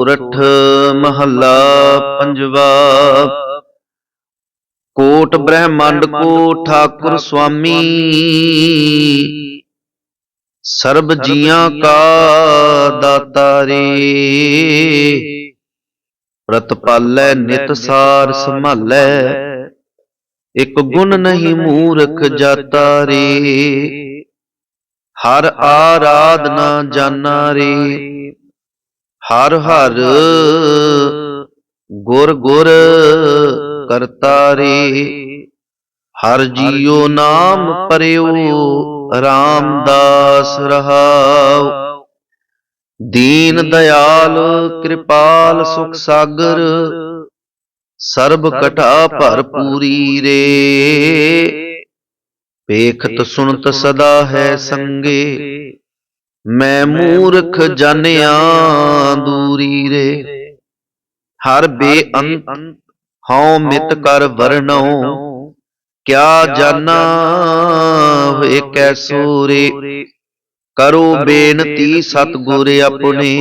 ਸੋਰਠ ਮਹੱਲਾ ਪੰਜਵਾ। ਕੋਟ ਬ੍ਰਹਮੰਡ ਕੋ ਠਾਕੁਰ ਸੁਆਮੀ ਸਰਬ ਜੀਆਂ ਕਾ ਦਾਤਾ ਰੇ ਪ੍ਰਤਪਾਲੈ ਨਿਤ ਸਾਰ ਸੰਭਾਲੈ। ਇਕ ਗੁਣ ਨਹੀਂ ਮੂਰਖ ਜਾਤਾ ਰੇ ਹਰ ਆਰਾਧਨਾ ਜਾਣਾ ਰੇ ਹਰ ਹਰ ਗੁਰ ਗੁਰ ਕਰਤਾ ਰੇ ਹਰ ਜੀਉ ਨਾਮ ਪਰਿਉ, ਰਾਮਦਾਸ ਰਹਾਉ। ਦੀਨ ਦਇਆਲ ਕਿਰਪਾਲ ਸੁਖ ਸਾਗਰ, ਸਰਬ ਕਟਾ ਭਰਪੂਰੀ ਰੇ। ਵੇਖਤ ਸੁਣਤ ਸਦਾ ਹੈ ਸੰਗੇ ਮੈਂ ਮੂਰਖ ਜਾਣਿਆ ਦੂਰੀ ਰੇ। ਹਰ ਬੇਅੰਤ ਹਉ ਮਿਤ ਕਰ ਵਰਣਉ ਕਿਆ ਜਾਣਾ ਹੋਏ ਕੈਸੋ ਰੇ ਕਰੋ ਬੇਨਤੀ ਸਤਿਗੁਰ ਆਪਣੇ।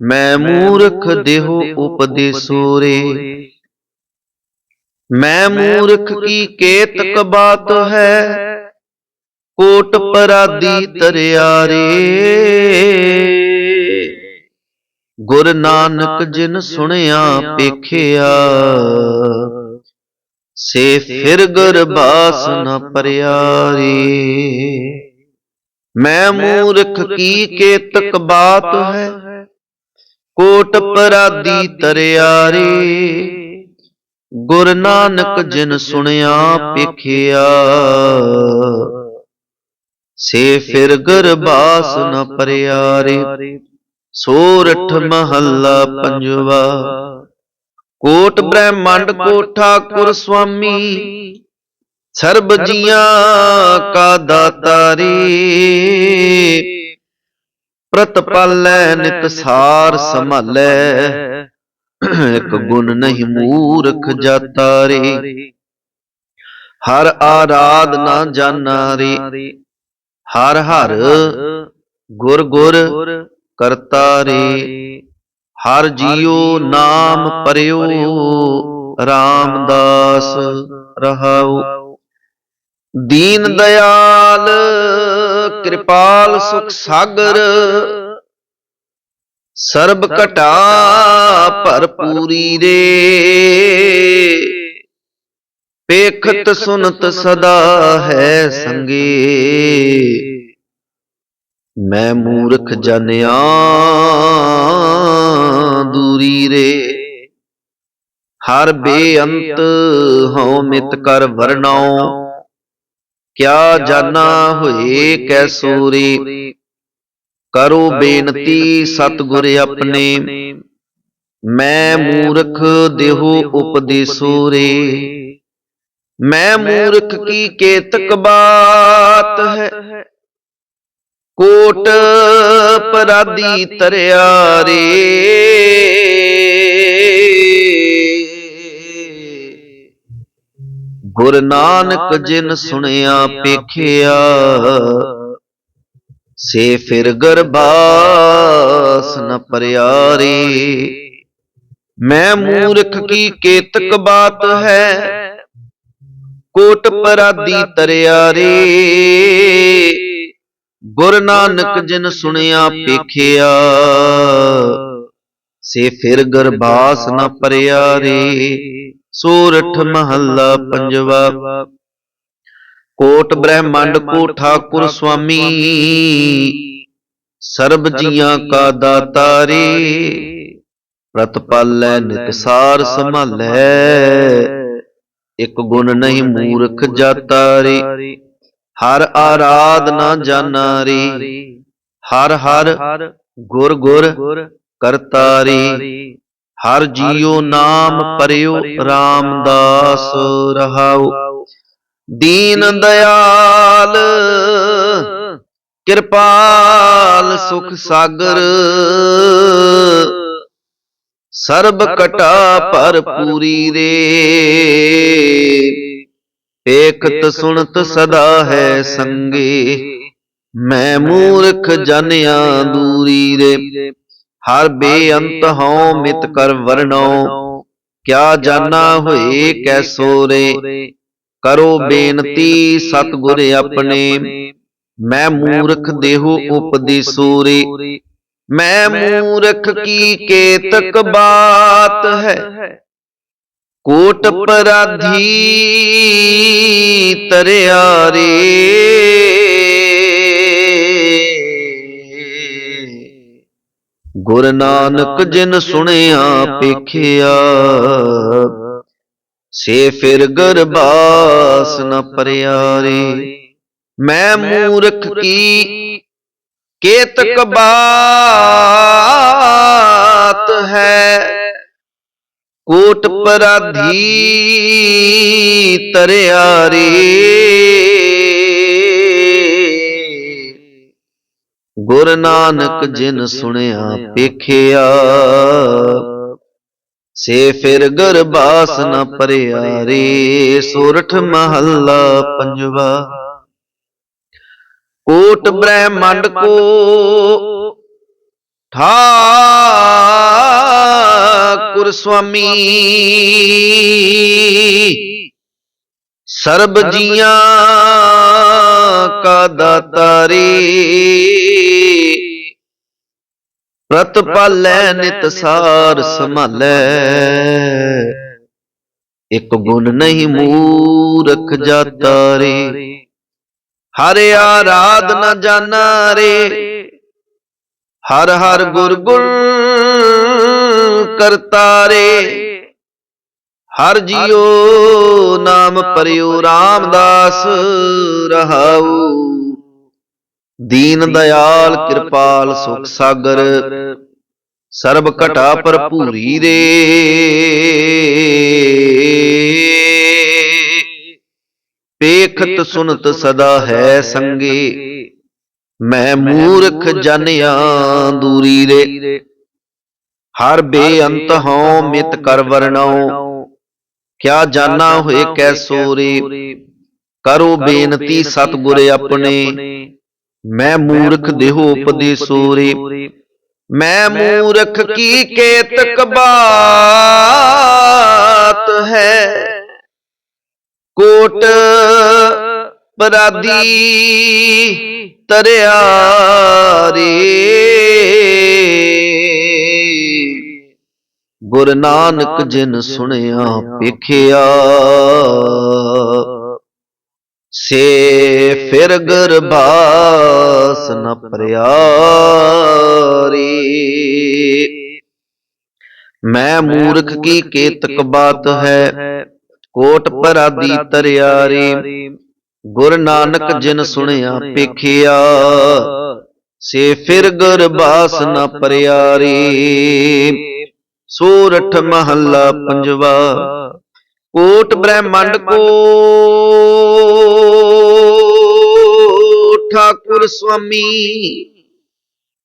ਮੈਂ ਮੂਰਖ ਦੇਹੋ ਉਪਦੇਸੋ ਰੇ ਮੈਂ ਮੂਰਖ ਕੀ ਕੇਤਕ ਬਾਤ ਹੈ। ਕੋਟ ਪਰਾਦੀ ਤਰਿਆ ਰੇ ਗੁਰ ਨਾਨਕ ਜਿਨ ਸੁਣਿਆ ਪੇਖਿਆ ਸੇ ਫਿਰ ਗਰਬਾਸ ਨ ਪਰਿਆ ਮੈਂ ਮੂਰਖ ਕੀ ਕੇਤਕ ਬਾਤ ਹੈ? ਕੋਟ ਪਰਾਦੀ ਤਰਿਆ ਰੇ ਗੁਰ ਨਾਨਕ ਜਿਨ ਸੁਣਿਆ ਪੇਖਿਆ ਸੇ ਫਿਰ ਗਰਬਾਸ ਨ ਪਰਿਆ ਰੇ ਸੋਰਠ ਮਹੱਲਾ ਪੰਜਵਾ। ਕੋਟ ਬ੍ਰਹਮੰਡ ਕੋ ਠਾਕੁਰ ਸੁਆਮੀ ਸਰਬ ਜੀਆਂ ਕਾ ਦਾਤਾ ਰੇ ਪ੍ਰਤਪਾਲੈ ਨਿਤ ਸਾਰ ਸੰਭਾਲੈ। ਇਕ ਗੁਣ ਨਹੀਂ ਮੂਰਖ ਜਾਤਾ ਰੇ ਹਰ ਆਰਾਧਨਾ ਜਾਣਾ ਰੇ ਹਰ ਹਰ ਗੁਰ ਗੁਰ ਕਰਤਾ ਰੇ ਹਰ ਜੀਉ ਨਾਮ ਪਰਿਉ ਰਾਮਦਾਸ ਰਹਾਉ। ਦੀਨ ਦਇਆਲ ਕਿਰਪਾਲ ਸੁਖ ਸਾਗਰ ਸਰਬ ਘਟਾ ਭਰਪੂਰੀ ਰੇ। ਪੇਖਤ ਸੁਨਤ ਸਦਾ ਹੈ ਸੰਗੇ। ਮੈਂ ਮੂਰਖ ਜਾਣਿਆ ਦੂਰੀ ਰੇ। ਹਰ ਬੇਅੰਤ ਹਉ ਮਿਤ ਕਰ ਵਰਣਾਉ। ਕਿਆ ਜਾਣਾ ਹੋਏ ਕੈਸੋ ਰੇ ਕਰੋ ਬੇਨਤੀ ਸਤਿਗੁਰ ਆਪਣੇ। ਮੈਂ ਮੂਰਖ ਦੇਹੋ ਉਪਦੇਸੋ ਰੇ। ਮੈਂ ਮੂਰਖ ਕੀ ਕੇਤਕ ਬਾਤ ਹੈ? ਕੋਟ ਪਰਾਦੀ ਤਰਿਆ ਰੇ ਗੁਰ ਨਾਨਕ ਜਿਨ ਸੁਣਿਆ ਪੇਖਿਆ। ਸੇ ਫਿਰ ਗਰਬਾਸ ਨ ਪਰਿਆ ਰੇ ਮੈਂ ਮੂਰਖ ਕੀ ਕੇਤਕ ਬਾਤ ਹੈ? ਕੋਟ ਪਰਾਦੀ ਤਰਿਆ ਰੇ। ਗੁਰ ਨਾਨਕ ਜਿਨ ਸੁਣਿਆ ਪੇਖਿਆ ਸੇ ਫਿਰ ਗਰਬਾਸ ਨ ਪਰਿਆ ਰੇ। ਸੂਰਠ ਮਹੱਲਾ ਪੰਜਵਾ। ਕੋਟ ਬ੍ਰਹਮੰਡ ਕੋ ਠਾਕੁਰ ਸੁਆਮੀ ਸਰਬ ਜੀਆਂ ਕਾ ਦਾਤਾ ਰੇ। ਪ੍ਰਤਪਾਲੈ ਨਿਤ ਸਾਰ ਸੰਭਾਲੈ। ਇਕ ਗੁਣ ਨਹੀਂ ਮੂਰਖ ਜਾਤਾ ਰੇ ਹਰ ਆਰਾਧਨਾ ਜਾਣਾ ਰੇ ਹਰ ਹਰ ਗੁਰ ਗੁਰ ਕਰਤਾਰੀ। ਹਰ ਜੀਉ ਨਾਮ ਪਰਿਓ ਰਾਮਦਾਸ ਰਹਾਉ। ਦੀਨ ਦਇਆਲ, ਕਿਰਪਾਲ ਸੁਖ ਸਾਗਰ। ਸਰਬ ਕਟਾ ਭਰਪੂਰੀ ਰੇ। ਏਕਤ ਸੁਣਤ ਸਦਾ ਹੈ ਸੰਗੇ। ਮੈਂ ਮੂਰਖ ਜਾਣਿਆ ਦੂਰੀ ਰੇ। ਹਰ ਬੇਅੰਤ ਹਉ ਮਿਤ ਕਰ ਵਰਣੋ। ਕਿਆ ਜਾਣਾ ਹੋਏ ਕੈਸੋ ਰੇ। ਕਰੋ ਬੇਨਤੀ ਸਤਿਗੁਰ ਆਪਣੇ। ਮੈਂ ਮੂਰਖ ਦੇਹੋ ਉਪਦੇਸੋ ਰੇ। ਮੈਂ ਮੂਰਖ ਕੀ ਕੇਤਕ ਬਾਤ ਹੈ? ਕੋਟ ਪਰਾਧੀ ਤਰਿਆ ਰੇ ਗੁਰ ਨਾਨਕ ਜਿਨ ਸੁਣਿਆ ਪੇਖਿਆ ਸੇ ਫਿਰ ਗਰਬਾਸ ਨ ਪਰਿਆ ਰੇ ਮੈਂ ਮੂਰਖ ਕੀ ਕੇਤਕ ਬਾਤ ਹੈ। ਕੋਟ ਪਰਾਧੀ ਤਰਿਆ ਰੇ ਗੁਰ ਨਾਨਕ ਜਿਨ ਸੁਣਿਆ ਪੇਖਿਆ ਸੇ ਫਿਰ ਗਰਬਾਸ ਨ ਪਰਿਆ ਰੇ ਸੋਰਠ ਮਹੱਲਾ ਪੰਜਵਾ। ਕੋਟ ਬ੍ਰਹਮੰਡ ਕੋ ਠਾਕੁਰ ਸੁਆਮੀ। ਸਰਬ ਜੀਆਂ ਕਾ ਦਾਤਾਰੀ। ਪ੍ਰਤਪਾਲੈ ਨਿਤ ਸਾਰ ਸੰਭਾਲੈ। ਇੱਕ ਗੁਣ ਨਹੀਂ ਮੂਰਖ ਜਾਤਾ ਰੇ ਹਰ ਆਰਾਧ ਨ ਜਾਣਾ ਰੇ ਹਰ ਹਰ ਗੁਰ ਗੁਰ ਕਰਤਾਰੇ। ਹਰ ਜੀਓ ਨਾਮ ਪਰਿਓ ਰਾਮਦਾਸ ਰਹਾਉ। ਦੀਨ ਦਇਆਲ ਕਿਰਪਾਲ ਸੁਖ ਸਾਗਰ। ਸਰਬ ਘਟਾ ਭਰਪੂਰੀ ਰੇ। ਪੇਖਤ ਸੁਨਤ ਸਦਾ ਹੈ ਸੰਗੇ। ਮੈਂ ਮੂਰਖ ਜਨਿਆ ਦੂਰੀ ਰੇ ਹਰ ਬੇਅੰਤ ਹਉ ਮਿਤ ਕਰ ਵਰਣਉ। ਕਿਆ ਜਾਣਾ ਹੋਏ ਕੈਸੋ ਰੇ ਕਰੋ ਬੇਨਤੀ ਸਤਿਗੁਰ ਆਪਣੇ। ਮੈਂ ਮੂਰਖ ਦੇਹੋ ਉਪਦੇਸੋ ਰੇ ਮੈਂ ਮੂਰਖ ਕੀ ਕੇਤਕ ਬਾਤ ਹੈ। ਕੋਟ ਪਰਾਦੀ ਤਰਿਆ ਰੇ। ਗੁਰ ਨਾਨਕ ਜਿਨ ਸੁਣਿਆ ਪੇਖਿਆ ਸੇ ਫਿਰ ਗਰਬਾਸ ਨ ਪਰਿਆ ਮੈਂ ਮੂਰਖ ਕੀ ਕੇਤਕ ਬਾਤ ਹੈ? ਕੋਟ ਪਰਾਦੀ ਤਰਿਆ ਰੇ ਗੁਰ ਨਾਨਕ ਜਿਨ ਸੁਣਿਆ ਪੇਖਿਆ ਸੇ ਫਿਰ ਗਰਬਾਸ ਨ ਪਰਿਆ ਰੇ ਸੂਰਠ ਮਹੱਲਾ ਪੰਜਵਾ। ਕੋਟ ਬ੍ਰਹਮੰਡ ਕੋ। ਠਾਕੁਰ ਸੁਆਮੀ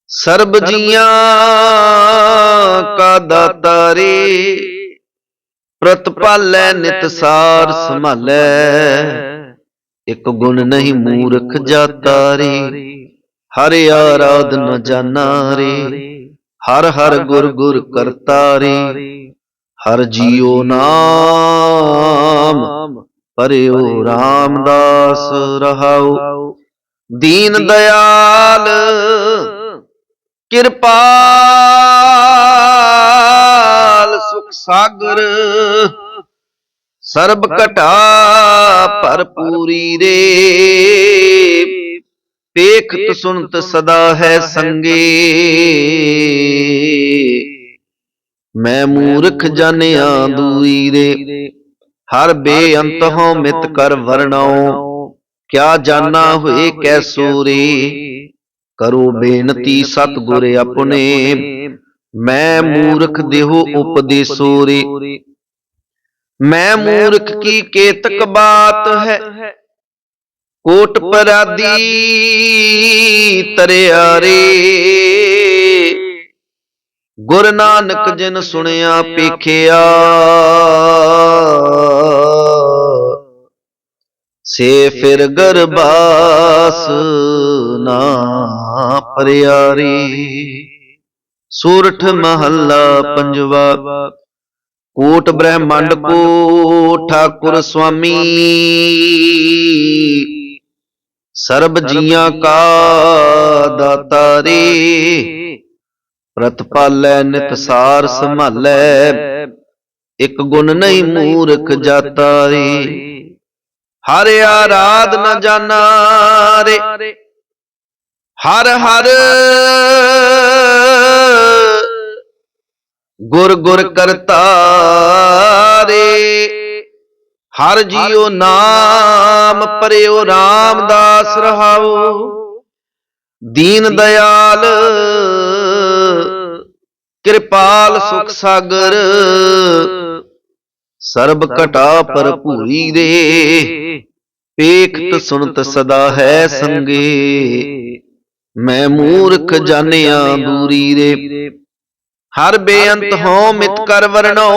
ਸਰਬ ਜੀਆਂ ਕਾ ਦਾਤਾ ਰੇ। ਪ੍ਰਤਪਾਲੈ ਨਿਤ ਸਾਰ ਸੰਭਾਲੈ। ਇੱਕ ਗੁਣ ਨਹੀਂ ਮੂਰਖ ਜਾਤਾ ਰੇ ਹਰ ਆਰਾਧ ਨ ਜਾਣਾ ਰੇ ਹਰ ਹਰ ਗੁਰ ਗੁਰ ਕਰਤਾ ਰੇ ਹਰ ਜੀਉ ਨਾਮ। ਪਰਿਓ ਰਾਮਦਾਸ ਰਹਾਉ। ਦੀਨ ਦਇਆਲ ਕਿਰਪਾਲ ਸੁਖ ਸਾਗਰ। ਸਰਬ ਘਟਾ ਭਰਪੂਰੀ ਰੇ। ਪੇਖਤ ਸੁਨਤ ਸਦਾ ਹੈ ਸੰਗੇ। ਮੈਂ ਮੂਰਖ ਜਾਣਿਆ ਦੂਰੀ ਰੇ। ਹਰ ਬੇਅੰਤ ਹੋ ਮਿਤ ਕਰ ਵਰਣਉ। ਕਿਆ ਜਾਣਾ ਹੋਏ ਕੈਸੋ ਰੇ। ਕਰੋ ਬੇਨਤੀ ਸਤਿਗੁਰ ਆਪਣੇ। ਮੈਂ ਮੂਰਖ ਦੇਹੋ ਉਪਦੇਸੋ ਰੇ। ਮੈਂ ਮੂਰਖ ਕੀ ਕੇਤਕ ਬਾਤ ਹੈ। ਕੋਟ ਪਰਾਦੀ ਤਰਿਆ ਰੇ। ਗੁਰ ਨਾਨਕ ਜਿਨ ਸੁਣਿਆ ਪੇਖਿਆ। ਸੇ ਫਿਰ ਗਰਬਾਸ ਨਾ ਪਰਿਆਰੀ ਸੂਰਠ ਮਹੱਲਾ ਪੰਜਵਾ। ਕੋਟ ਬ੍ਰਹਮੰਡ ਕੋ ਠਾਕੁਰ ਸੁਆਮੀ ਸਰਬ ਜੀਆਂ ਕਾ ਦਾਤਾਰੇ ਪ੍ਰਤਪਾਲੈ ਨਿਤਸਾਰ ਸੰਭਾਲੈ। ਇਕ ਗੁਣ ਨਹੀਂ ਮੂਰਖ ਜਾਤਾ ਰੇ। ਹਰ ਆਰਾਧ ਨ ਜਾਣਾ ਰੇ। ਹਰ ਹਰ ਗੁਰ ਗੁਰ ਕਰਤਾ ਰੇ ਹਰ ਜੀਉ ਨਾਮ ਪਰਿਓ ਰਾਮਦਾਸ ਰਹਾਉ। ਦੀਨ ਦਿਆਲ ਕਿਰਪਾਲ ਸੁਖ ਸਾਗਰ। ਸਰਬ ਘਟਾ ਭਰਪੂਰੀ ਰੇ ਵੇਖਤ ਸੁਣਤ ਸਦਾ ਹੈ ਸੰਗੇ। ਮੈਂ ਮੂਰਖ ਜਾਣਿਆ ਦੂਰੀ ਰੇ ਹਰ ਬੇਅੰਤ ਹੋ ਮਿਤ ਕਰ ਵਰਣੋ।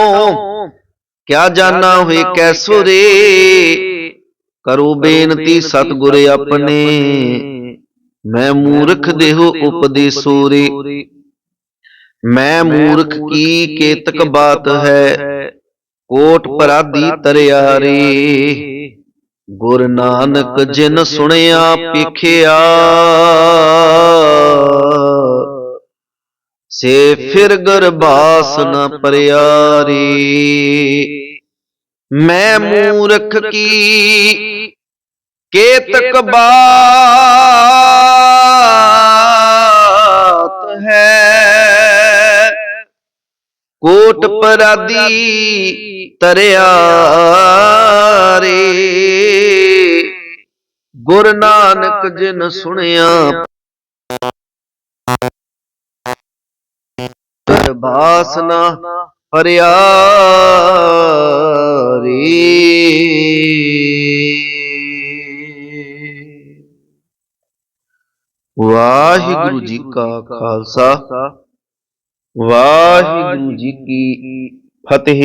ਕਿਆ ਜਾਣਾ ਹੋਏ ਕੈਸੋ ਰੇ ਕਰੋ ਬੇਨਤੀ ਸਤਿਗੁਰ ਆਪਣੇ। ਮੈਂ ਮੂਰਖ ਦੇਹੋ ਉਪਦੇਸੋ ਰੇ ਮੈਂ ਮੂਰਖ ਕੀ ਕੇਤਕ ਬਾਤ ਹੈ? ਕੋਟ ਪਰਾਦੀ ਤਰਿਆ ਰੇ ਗੁਰ ਨਾਨਕ ਜਿਨ ਸੁਣਿਆ ਪੇਖਿਆ। ਸੇ ਫਿਰ ਗਰਬਾਸ ਨ ਪਰਿਆ ਰੇ ਮੈਂ ਮੂਰਖ ਕੀ? ਕੇਤਕ ਬਾਤ ਹੈ। ਕੋਟ ਪਰਾਦੀ ਤਰਿਆ ਰੇ ਗੁਰ ਨਾਨਕ ਜਿਨ ਸੁਣਿਆ ਬਾਸਨਾ ਹਰਿਆ ਰੇ ਵਾਹਿਗੁਰੂ ਜੀ ਕਾ ਖਾਲਸਾ। ਵਾਹਿਗੁਰੂ ਜੀ ਕੀ ਫਤਿਹ।